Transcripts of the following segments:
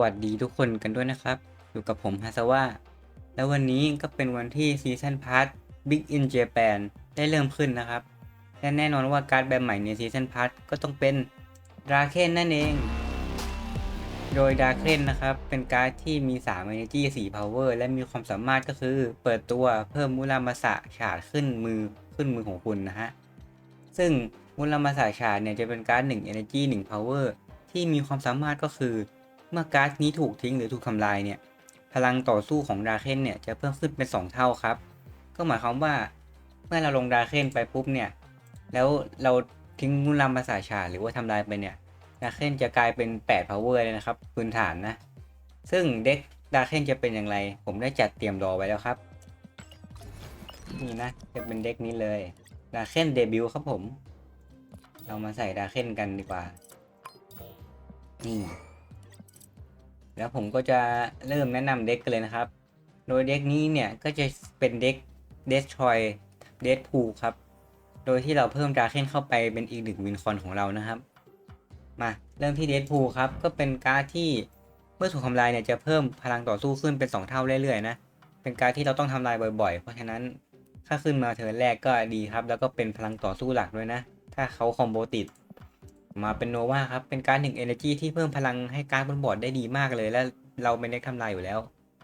วัสดีทุกคนกันด้วยนะครับ อยู่กับผมฮาซาวะแล้ววันนี้ก็เป็นวันที่ซีซันพาร์ท Big in Japan ได้เริ่มขึ้นนะครับ และแน่นอนว่าการ์ดแบบใหม่ในซีซันพาร์ทก็ต้องเป็นดราเคนนั่นเอง โดยดาเคนนะครับ เป็นการ์ดที่มี 3 Energy 4 Power และมีความสามารถก็คือเปิดตัวเพิ่มมุรามาสะฉาดขึ้นมือขึ้นมือของคุณนะฮะ ซึ่งมุรามาสะฉาดเนี่ยจะเป็นการ์ด1 Energy 1 Power ที่มีความสามารถก็คือ เมื่อการ์ดนี้ถูกทิ้งหรือถูกทำลายเนี่ย พลังต่อสู้ของดราเคนเนี่ยจะเพิ่มขึ้นเป็น 2 เท่าครับ ก็หมายความว่าเมื่อเราลงดราเคนไปปุ๊บเนี่ย แล้วเราทิ้งมุรามาสาชาหรือว่าทำลายไปเนี่ยดราเคนจะกลายเป็น8 power เลยนะครับพื้นฐานนะ ซึ่งเด็กดราเคนจะเป็นอย่างไร ผมได้จัดเตรียมรอไว้แล้วครับ นี่นะ จะเป็นเด็กนี้เลยดราเคนเดบิวครับผม เรามาใส่ดราเคนกันดีกว่า นี่ แล้วผมก็จะเริ่มแนะนำเด็กกันเลยนะครับ โดยเด็กนี้เนี่ยก็จะเป็นเด็ก Destroy d e a d p o o l ครับ โดยที่เราเพิ่มดราเคนเข้าไปเป็นอีกหนึ่งวินคอนของเรานะครับ มาเริ่มที่ d e a d p o o l ครับ ก็เป็นการ์ดที่เมื่อถูกทำลายเนี่ยจะเพิ่มพลังต่อสู้ขึ้นเป็น 2 เท่าเรื่อยๆนะ เป็นการ์ดที่เราต้องทำลายบ่อยๆ เพราะฉะนั้นถ้าขึ้นมาเทิร์นแรกก็ดีครับ แล้วก็เป็นพลังต่อสู้หลักด้วยนะ ถ้าเขาคอมโบติด มาเป็นโนวาครับ เป็นการหนึ่ง Energy ที่เพิ่มพลังให้การบนบอร์ดได้ดีมากเลย และเราเป็นเด็กทำลายอยู่แล้ว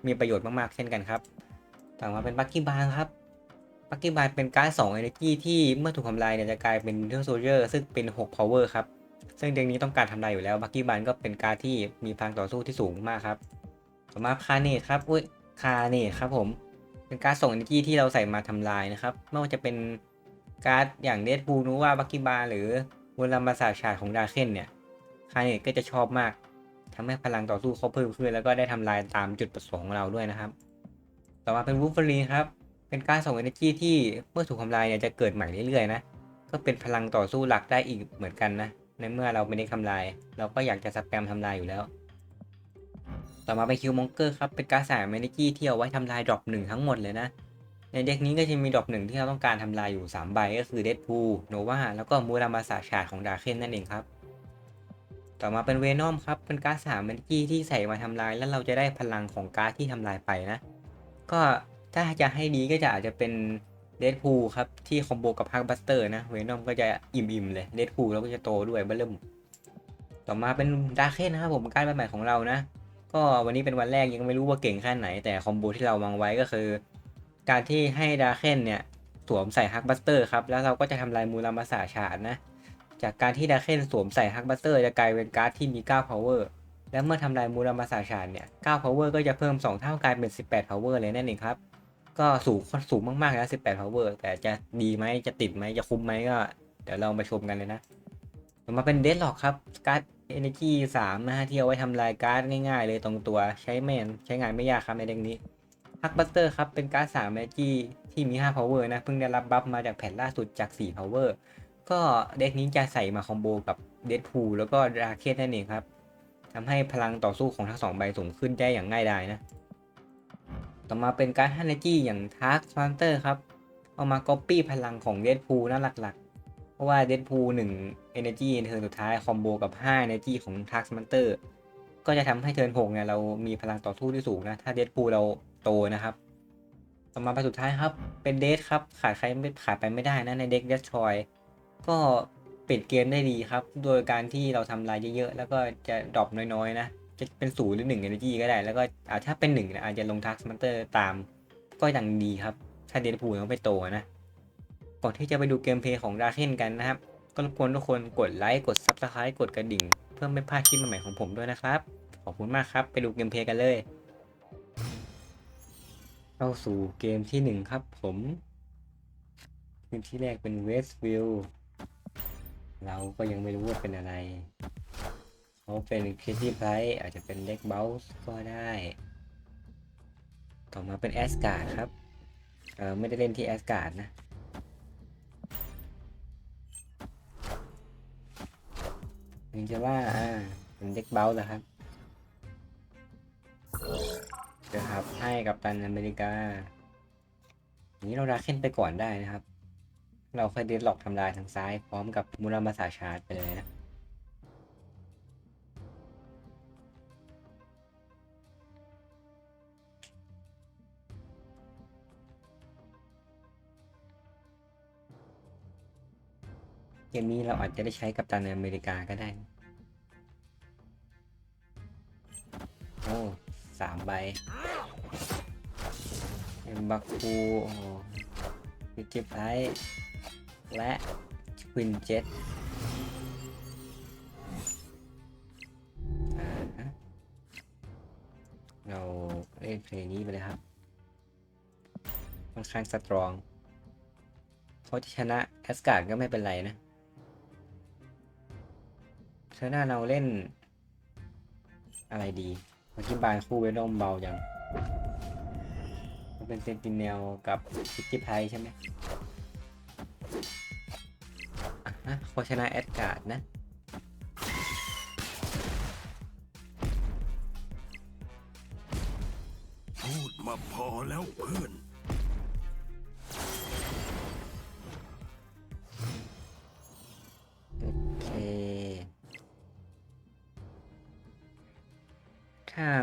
มีประโยชน์มากๆ เช่นกันครับ ต่อมาเป็นบักกี้บาร์ครับบักกี้บาร์เป็นการด2 Energy ที่เมื่อถูกทำลายเนี่ยจะกลายเป็นเทอร์โซเยอร์ซึ่งเป็น6 Power ครับ ซึ่งเด็กนี้ต้องการทำลายอยู่แล้วบักกี้บาร์ก็เป็นการดที่มีพลังต่อสู้ที่สูงมากครับ ต่อมาคาเนตครับอุ้ยคาเนตครับผม เป็นการดส่ง Energy ที่เราใส่มาทำลายนะครับ ไม่ว่าจะเป็นการ์ดอย่างเดดบูนูว่าบักกี้บาร์หรือ มูลมาสาชาของดาเคนเนี่ยคาเนตก็จะชอบมากทำให้พลังต่อสู้เขาเพิ่มขึ้น แล้วก็ได้ทำลายตามจุดประสงค์ของเราด้วยนะครับ ต่อมาเป็นวูฟเฟอรีนครับ เป็นการส่ง energy ที่เมื่อถูกทำลายเนี่ยจะเกิดใหม่เรื่อยๆนะ ก็เป็นพลังต่อสู้หลักได้อีกเหมือนกันนะ ในเมื่อเราไม่ได้ทำลาย เราก็อยากจะสแปมทำลายอยู่แล้ว ต่อมาเป็นคิวมองเกอร์ครับ เป็นการสาย energy ที่เอาไว้ทำลายดรอปหนึ่งทั้งหมดเลยนะ ในเด็กนี้ก็จะมีดรอปหนึ่งที่เราต้องการทำลายอยู่ 3 ใบก็คือเดดพูโนวาแล้วก็มูรามาสาชาของดาเคนนั่นเองครับ ต่อมาเป็นเวนอมครับ เป็นการ์ดสามเมนกี้ที่ใส่มาทำลาย แล้วเราจะได้พลังของการ์ดที่ทำลายไปนะ ก็ถ้าจะให้ดีก็จะอาจจะเป็นเดดพูครับ ที่คอมโบกับฮักบัสเตอร์นะเวนอมก็จะอิ่มๆเลยเดดพูแล้วก็จะโตด้วยเบิ่มต่อมาเป็นดาเคนนะครับผมการ์ดใหม่ของเรานะ ก็วันนี้เป็นวันแรกยังไม่รู้ว่าเก่งแค่ไหน แต่คอมโบที่เราวางไว้ก็คือ การที่ให้ดาเคนเนี่ยสวมใส่ฮักบัสเตอร์ครับ แล้วเราก็จะทำลายมูลามาสาชาดนะ จากการที่ดาเคนสวมใส่ฮักบัสเตอร์จะกลายเป็นการ์ดที่มี 9 power และเมื่อทำลายมูลามาสาชาดเนี่ย 9 power ก็จะเพิ่ม 2 เท่ากลายเป็น 18 power เลยนั่นเองครับ ก็สูงสูงมากๆแล้ว 18 power แต่จะดีไหมจะติดไหมจะคุ้มไหมก็ เดี๋ยวเรามาชมกันเลยนะมาเป็นเดดล็อกครับการ์ด Energy 3นะฮะที่เอาไว้ทำลายการ์ดง่ายๆ เลยตรงตัวใช้แมนใช้งานไม่ยากครับในเด็กนี้ ฮักบัสเตอร์ครับ เป็นการ์ด3 m a g ที่มี 5 power นะ เพิ่งได้รับบัฟมาจากแผ่นล่าสุดจาก 4 power ก็เด็กนี้จะใส่มาคอมโบกับเดดพูแล้วก็ราเคนนั่นเองครับทำให้พลังต่อสู้ของทั้งสองใบสูงขึ้นได้อย่างง่ายดายนะ ต่อมาเป็นการ์ดฮันเนจีอย่างทาร์กฟันเตอร์ครับ เอามาก๊อปปี้พลังของเดดพูนั่นหลักๆ เพราะว่าเดดพูหนึ่ง Energy ในเทิร์นสุดท้ายคอมโบกับ5 Energy ของทาร์กมันเตอร์ก็จะทำให้เทิร์น6เนี่ยเรามีพลังต่อสู้ที่สูงนะ ถ้าเดดพูเรา โตนะครับต่อมาไปสุดท้ายครับ เป็นเดทครับ ขาดใครไม่ขาดไปไม่ได้นะในเด็กเดสทรอยก็ปิดเกมได้ดีครับ โดยการที่เราทำลายเยอะๆ แล้วก็จะดรอปน้อยๆนะ จะเป็นศูนย์หรือหนึ่งเอเนจีก็ได้ แล้วก็อาถ้าเป็นหนึ่งอาจจะลงทักสมันเตอร์ตาม ก็ยังดีครับ ถ้าเดทพูต้องไปโตนะ ก่อนที่จะไปดูเกมเพลย์ของดาเคนกันนะครับ ก็รบกวนทุกคนกดไลค์ กดซับสไครต์กดกระดิ่ง เพื่อไม่พลาดคลิปใหม่ๆของผมด้วยนะครับ ขอบคุณมากครับ ไปดูเกมเพลย์กันเลย เข้าสู่เกมที่หนึ่งครับผมเกมที่แรกเป็นเวสต์วิลเราก็ยังไม่รู้ว่าเป็นอะไรเขาเป็นคริสตี้ไพรอาจจะเป็นเล็กเบลส์ก็ได้ ต่อมาเป็นแอสการ์ดครับเออไม่ได้เล่นที่แอสการ์ดนะถึงจะว่าอ่าเป็นเด็กเบลส์นะครับับ ให้กับตันอเมริกาอนี้เราดาเค้นไปก่อนได้นะครับ เราค่อยเดดล็อกทำลายทางซ้ายพร้อมกับมูรามาสาชาร์ไปเลยนะเกมนี้เราอาจจะได้ใช้กับตันอเมริกาก็ได้ โอ้ สามใบเอ็มบักคูโอ้พิจิไพและควินเจ็ตเราเล่นเพลงนี้ไปเลยครับค่อนข้างสตรองเขาจะชนะแอสการ์ดก็ไม่เป็นไรนะชนะเราเล่นอะไรดี อธิบานคู่เวนอมเบาจังมันเป็นเซนติเนลกับพิจิไพใช่ไหมอะโคชนะแอดการ์ดนะพูดมาพอแล้วเพื่อน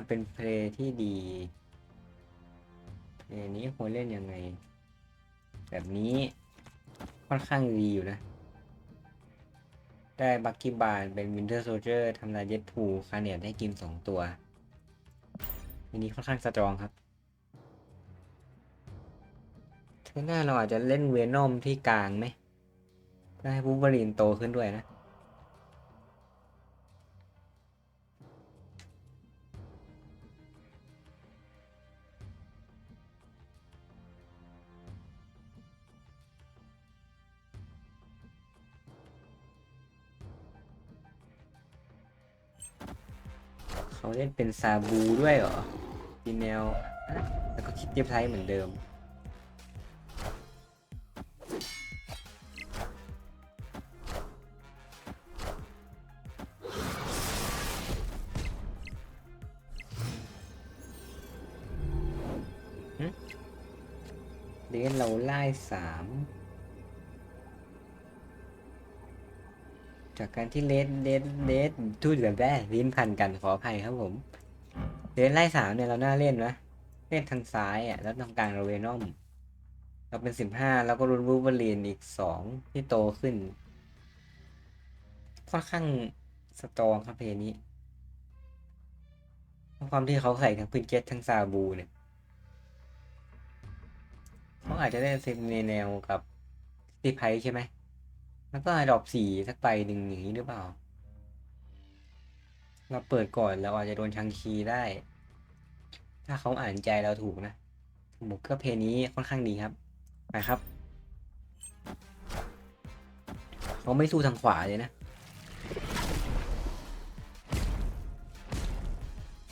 เป็นเพลย์ที่ดีเพลย์นี้ควรเล่นยังไง แบบนี้ค่อนข้างดีอยู่นะ ได้บักกี้บาร์เป็นวินเทอร์โซเจอร์ทำลายเย็ดพูคาเนียได้กินสองตัวอันนี้ค่อนข้างสตรองครับเท่าหน้าเราอาจจะเล่นเวนอมที่กลางไหมได้บูเบอรีนโตขึ้นด้วยนะ เขาเล่นเป็นซาบูด้วยเหรอดีแนวแล้วก็คิดเทียบไทยเหมือนเดิม เดนเราไล่สาม จากการที่เลดเลดเลดทูดแบบแรกลิ้นพันกันขออภัยครับผมเดนไล่สามเนี่ยเราน่าเล่นนะเล่นทางซ้ายอะ แล้วตรงกลางเราเวนอม เราเป็นสิบห้าแล้วก็รุนวูเบอรีนอีกสองที่โตขึ้น ค่อนข้างสตรองครับเพลงนี้เพราะความที่เขาใส่ทั้งพินเจตทั้งซาบูเนี่ยเขาอาจจะได้เซนในแนวกับตีไพใช่ไหม แล้วก็ดรอปสี่สักใบหนึ่งอย่างนี้หรือเปล่า เราเปิดก่อนเราอาจจะโดนชังคีได้ ถ้าเขาอ่านใจเราถูกนะบุกก็เพลงนี้ค่อนข้างดีครับไปครับเขาไม่สู้ทางขวาเลยนะ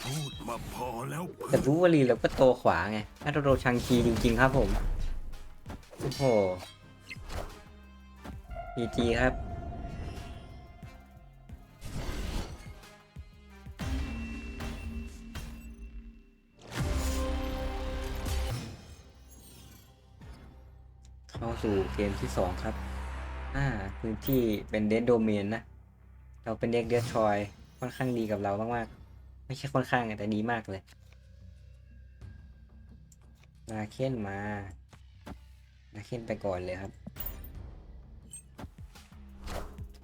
พูดมาพอแล้วเพื่แต่อนรู้วลีเราก็โตขวาไงถ้าเราโดนชังคีจริง ๆ ครับผม โอ้โห ดีจีครับ เข้าสู่เกมที่สองครับ อ่าพื้นที่เป็นเดนโดเมนนะ เราเป็นเด็กเดสทรอยค่อนข้างดีกับเรามากๆ ไม่ใช่ค่อนข้างแต่ดีมากเลยนาเคนมานาเคนไปก่อนเลยครับ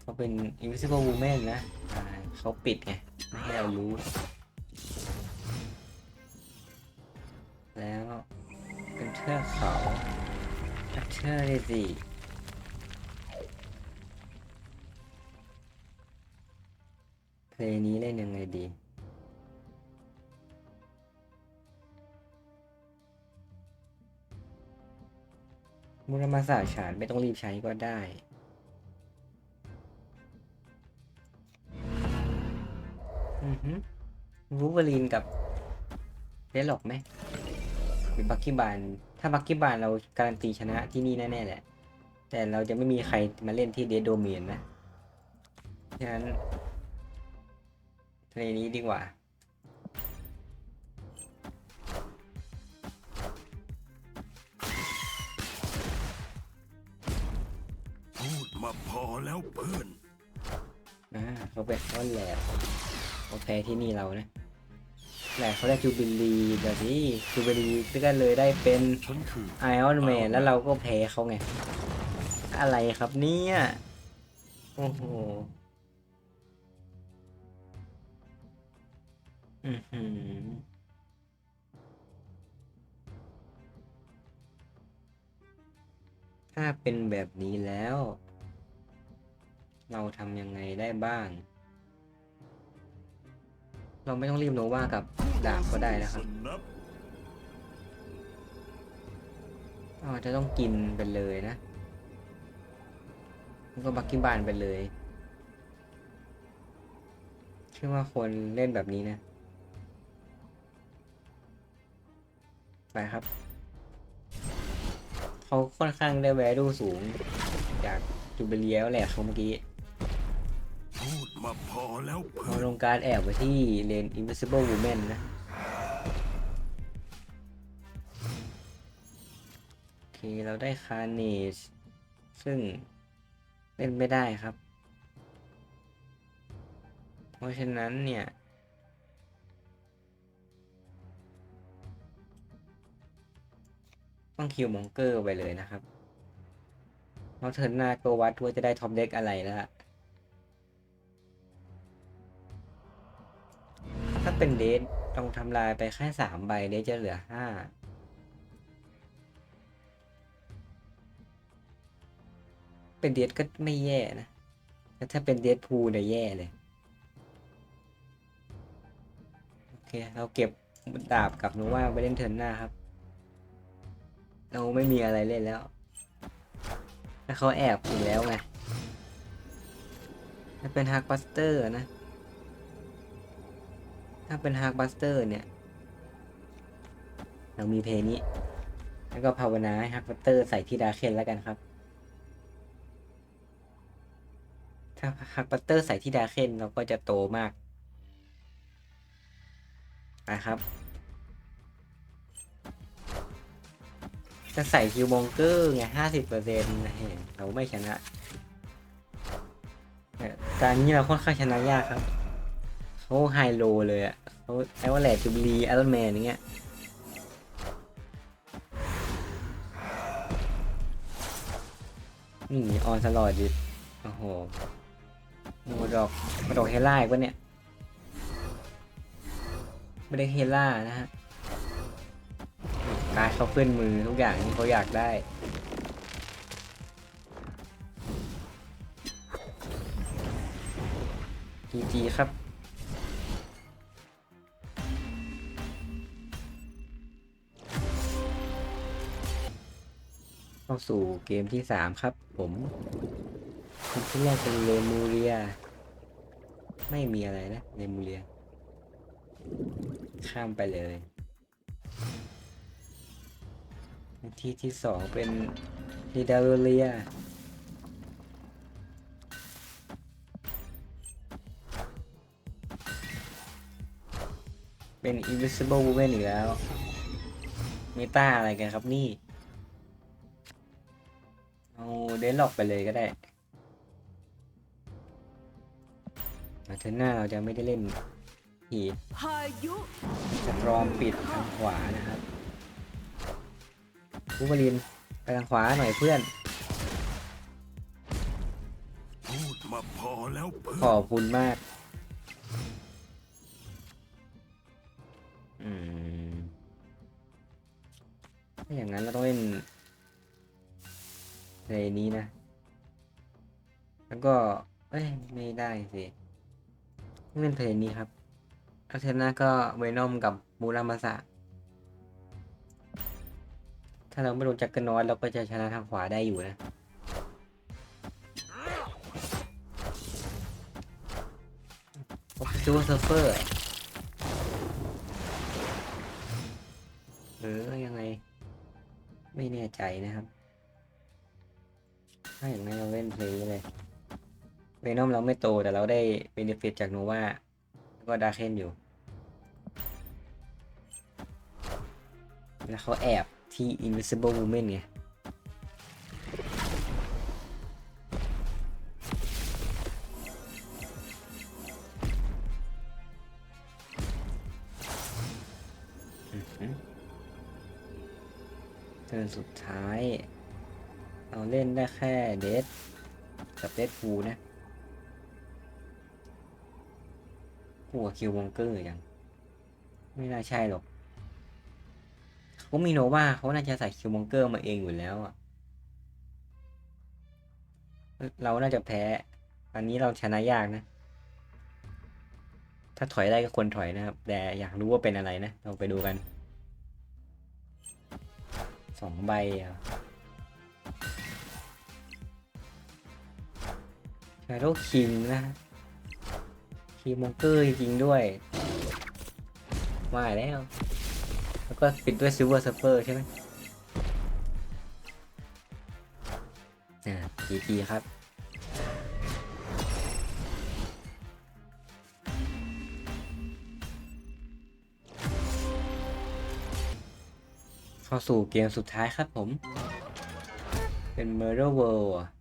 เขาเป็น Invisible Woman นะเขาปิดไง ไม่ให้เรารู้ แล้วเป็นเทือกเขาทัเชอร์เลยสิเพลงนี้เล่นยังไงดีมุรมาศาฉานไม่ต้องรีบใช้ก็ได้ วูเวอรีนกับเดดล็อกไหมหรือบักกี้บาน ถ้าบักกี้บานเราการันตีชนะที่นี่แน่ๆแหละ แต่เราจะไม่มีใครมาเล่นที่เดดโดเมียนนะฉะนั้นเพลงนี้ดีกว่าพูดมาพอแล้วเพื่อนอ่าเขาเป็นเขาแหลก เขาแพ้ที่นี่เรานะแหลกเขาได้จูบิลีเดี๋ยวนี้จูบิลีก็เลยได้เป็นไอออนแมนแล้วเราก็แพ้เขาไง อะไรครับเนี่ย โอ้โหอือหือถ้าเป็นแบบนี้แล้ว เราทำยังไงได้บ้าง เราไม่ต้องรีบโนว่ากับดาบก็ได้นะครับอาจจะต้องกินไปเลยนะแล้วก็บักกิ้งบานไปเลยเชื่อว่าคนเล่นแบบนี้นะ ไปครับ เขาค่อนข้างได้แวลูสูง จากจูเบเลียแล้วแหละเขาเมื่อกี้ มาพอแล้วเพื่อนลงการแอบไว้ที่เลน Invisible Woman นะ โอเค เราได้คา r เน e ซึ่งเล่นไม่ได้ครับ เพราะฉะนั้นเนี่ย ต้องคิวมองเกอร์ไปเลยนะครับเพราะเทิร์นหน้าก็วัดว่าจะได้ท็อปเด็กอะไรแล้วล่ะ เป็นเดทต้องทำลายไปแค่สามใบเดทจะเหลือห้าเป็นเดทก็ไม่แย่นะแต่ถ้าเป็นเดทพูเนี่ยแย่เลยโอเคเราเก็บดาบกับโนว่าไปเล่นเทิร์นหน้าครับ เราไม่มีอะไรเล่นแล้วแล้วเขาแอบอีกแล้วไงถ้าเป็นฮักบัสเตอร์นะ ถ้าเป็นฮาร์ b บัสเตอร์เนี่ย เรามีเพลงนี้ แล้วก็ภาวนาให้ฮาร์ b บัสเตอร์ใส่ที่ดาเคนแล้วกันครับ ถ้าฮาร์ b บัสเตอร์ใส่ที่ดาเคนเราก็จะโตมากนะครับ จะใส่คิวมองเกอร์ไงห้าสิบเปอร์เซ็นต์เราไม่ชนะเนี่ยการนี้เราค่อนข้างชนะยากครับ เขาไฮโลเลยอะเขาไอว่าแหลจูบลีไอรอนแมนอย่างเงี้ยนี่ออนสลอดดิ โอ้โหโมดอกโมดอกเฮล่าอีกวะเนี่ย ไม่ได้เฮล่านะฮะ การเขาขึ้นมือทุกอย่างที่เขาอยากได้จีจีครับ เข้าสู่เกมที่สามครับ ผมคนที่แรกเป็นเลมูเรีย ไม่มีอะไรนะเลมูเรีย ข้ามไปเลย ที่ที่สองเป็นลิดาเรียเป็น Invisible Woman อีกแล้วเมตาอะไรกันครับนี่ เอาเดนล็อกไปเลยก็ได้มาเทอร์หน้าเราจะไม่ได้เล่นทีพายุสตรอมปิดทางขวานะครับบูบาลินไปทางขวาหน่อยเพื่อน พูดมาพอแล้วเพื่ขออนบคุณมาก อืมถ้าอย่างนั้นเราต้องเล่น ในนี้นะ แล้วก็ เอ้ย ไม่ได้สิเล่นเพลงนี้ครับอัลเทอร์นาก็เวนอมกับมูรามาสะ ถ้าเราไม่โดนจักรนอตเราก็จะชนะทางขวาได้อยู่นะซูเปอร์เซิร์เฟอร์หรือยังไง ไม่แน่ใจนะครับ ถ้าอย่างนั้นเราเล่นเพลย์เลยเวนอมเราไม่โตแต่เราได้เบนฟิตจากโนวาแล้วก็ดาเคนอยู่แล้วเขาแอบที่ Invisible Woman ไง้แค่เดดกับเดดฟูนะคู่กับคิววงเกอร์อย่างไม่น่าใช่หรอกเขามีโนว่าเขาน่าจะใส่คิววงเกอร์มาเองอยู่แล้วอะเราน่าจะแพ้ อันนี้เราชนะยากนะ ถ้าถอยได้ก็ควรถอยนะครับ แต่อยากรู้ว่าเป็นอะไรนะ เราไปดูกัน สองใบอะ ชาโดคิงนะคีมองเกอร์จริงด้วยมาแล้ว แล้วก็ปิดด้วยซิลเวอร์ซัฟเฟอร์ใช่ไหมอ่าทีทีครับเข้าสู่เกมสุดท้ายครับผม เป็น Murder World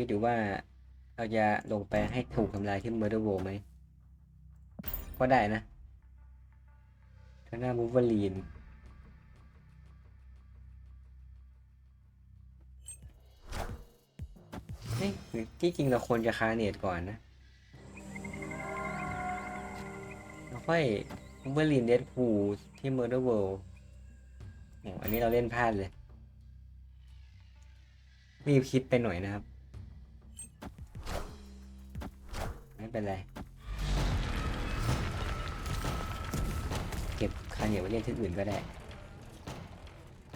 คิดดูว่าเราจะลงไปให้ถูกทำลายที่ Murder World ไหม ก็ได้นะทางหน้าบูเวอรีนนี่ที่จริงเราควรจะคาเนตก่อนนะแล้วค่อยเบอร์ลินเดดพูที่ Murder World โอ้อันนี้เราเล่นพลาดเลย รีบคิดไปหน่อยนะครับ ไม่เป็นไร เก็บคาเหนียวไว้เล่นที่อื่นก็ได้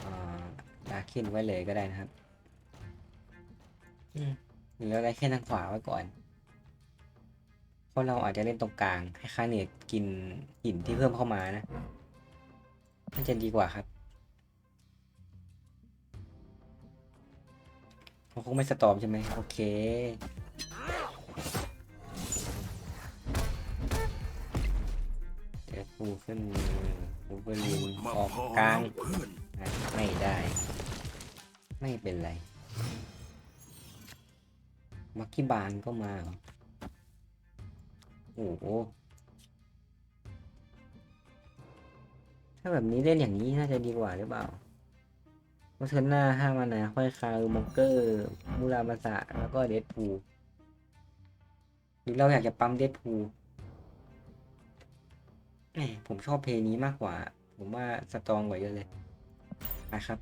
อ่าดาคินไว้เลยก็ได้นะครับอืมหรือเราได้แค่ทางขวาไว้ก่อน เพราะเราอาจจะเล่นตรงกลาง ให้คาเนตกินหินที่เพิ่มเข้ามานะมันจะดีกว่าครับเขาคงไม่สตอมใช่ไหมโอเค เดี๋ยวปูขึ้นปูเบอร์ลูนออกกลางไม่ได้ ไม่เป็นไร มักกี้บานก็มาเหรอโอ้โหถ้าแบบนี้เล่นอย่างนี้น่าจะดีกว่าหรือเปล่าเพราะเทิร์นหน้าห้ามานะค่อยคาร์มองเกอร์ มูรามาสะแล้วก็เดดพูหรือเราอยากจะปั๊มเดดพู แหมผมชอบเพลงนี้มากกว่า ผมว่าสตรองกว่าเยอะเลยนะครับ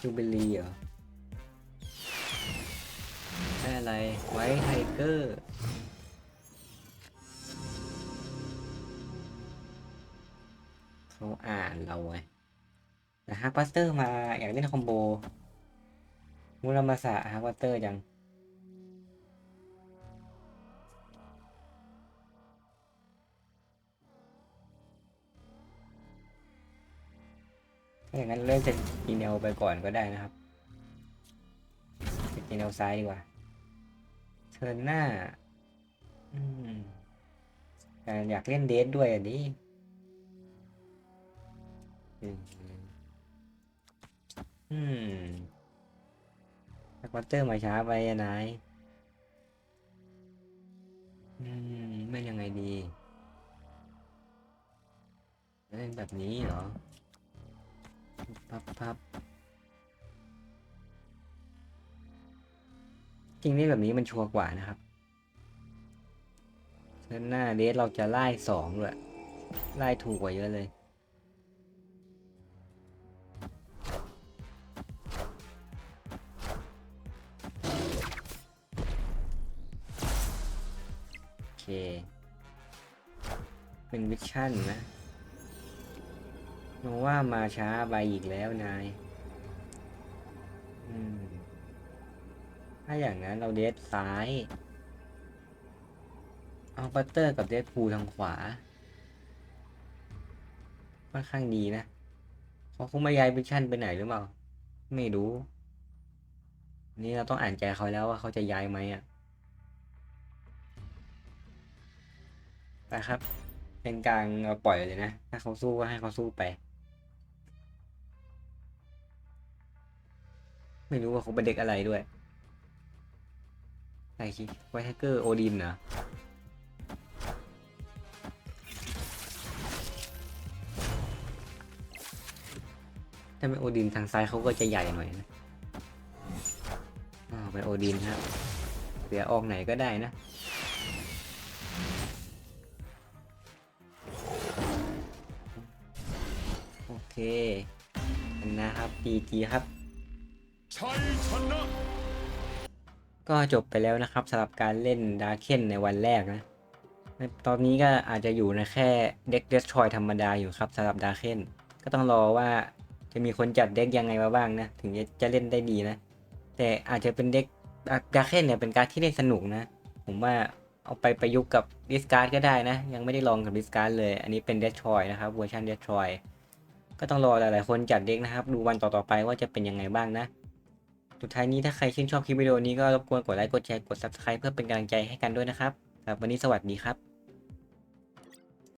จูเบลีเหรอได้อะไร ไว้ไทเกอร์เขาอ่านเราไง ฮาร์ปัสเตอร์มาอยากเล่นคอมโบ มูรามาสะฮาร์ปัสเตอร์จังถ้าอย่างนั้นเริ่มจากอีเนลไปก่อนก็ได้นะครับอีเนลซ้ายดีกว่าเทิร์นหน้า อืมอยากเล่นเดทด้วยอะดิอืม อืมสควอตเตอร์มาช้าไปอะนายอืมไม่ยังไงดีเล่นแบบนี้เหรอ พับพับจริงนี่แบบนี้มันชัวร์กว่านะครับเส้นหน้าเดสเราจะไล่สองด้วยไล่ถูกกว่าเยอะเลย เป็นวิชชั่นนะโนว่ามาช้าไปอีกแล้วนายถ้าอย่างนั้นเราเดทซ้าย เอาบัตเตอร์กับเดทพูทางขวา ค่อนข้างดีนะเขาคงไม่ย้ายวิชั่นไปไหนหรือเปล่า ไม่รู้ นี่เราต้องอ่านใจเขาแล้วว่าเขาจะย้ายไหมอะไปครับ เป็นการปล่อยเลยนะ ถ้าเขาสู้ก็ให้เขาสู้ไป ไม่รู้ว่าเขาเป็นเด็กอะไรด้วยไอคิไวท์แฮกเกอร์โอดินเหรอถ้าไม่โอดินทางซ้ายเขาก็จะใหญ่หน่อยนะเาไปโอดินครับเสียออกไหนก็ได้นะ เคอันนะครับ PG ครับนะก็จบไปแล้วนะครับสำหรับการเล่นดาร์เคนในวันแรกนะ ตอนนี้ก็อาจจะอยู่ในแค่เด็กเดสทรอยธรรมดาอยู่ครับสำหรับดาร์เคนก็ต้องรอว่าจะมีคนจัดเด็กยังไงมาบ้างนะ ถึงจะเล่นได้ดีนะ แต่อาจจะเป็นเด็กดาร์เคนเนี่ยเป็นการที่เล่นสนุกนะ ผมว่าเอาไปประยุกต์กับดิสการ์ดก็ได้นะ ยังไม่ได้ลองกับดิสการ์ดเลย อันนี้เป็นเดสทรอยนะครับเวอร์ชันเดสทรอย ก็ต้องรอหลายๆ คนจัดเด็กนะครับ ดูวันต่อๆไปว่าจะเป็นยังไงบ้างนะสุดท้ายนี้ถ้าใครชื่นชอบคลิปวิดีโอนี้ก็รบกวนกดไลค์กดแชร์กด Subscribe เพื่อเป็นกำลังใจให้กันด้วยนะครับสำหรับวันนี้สวัสดีครับ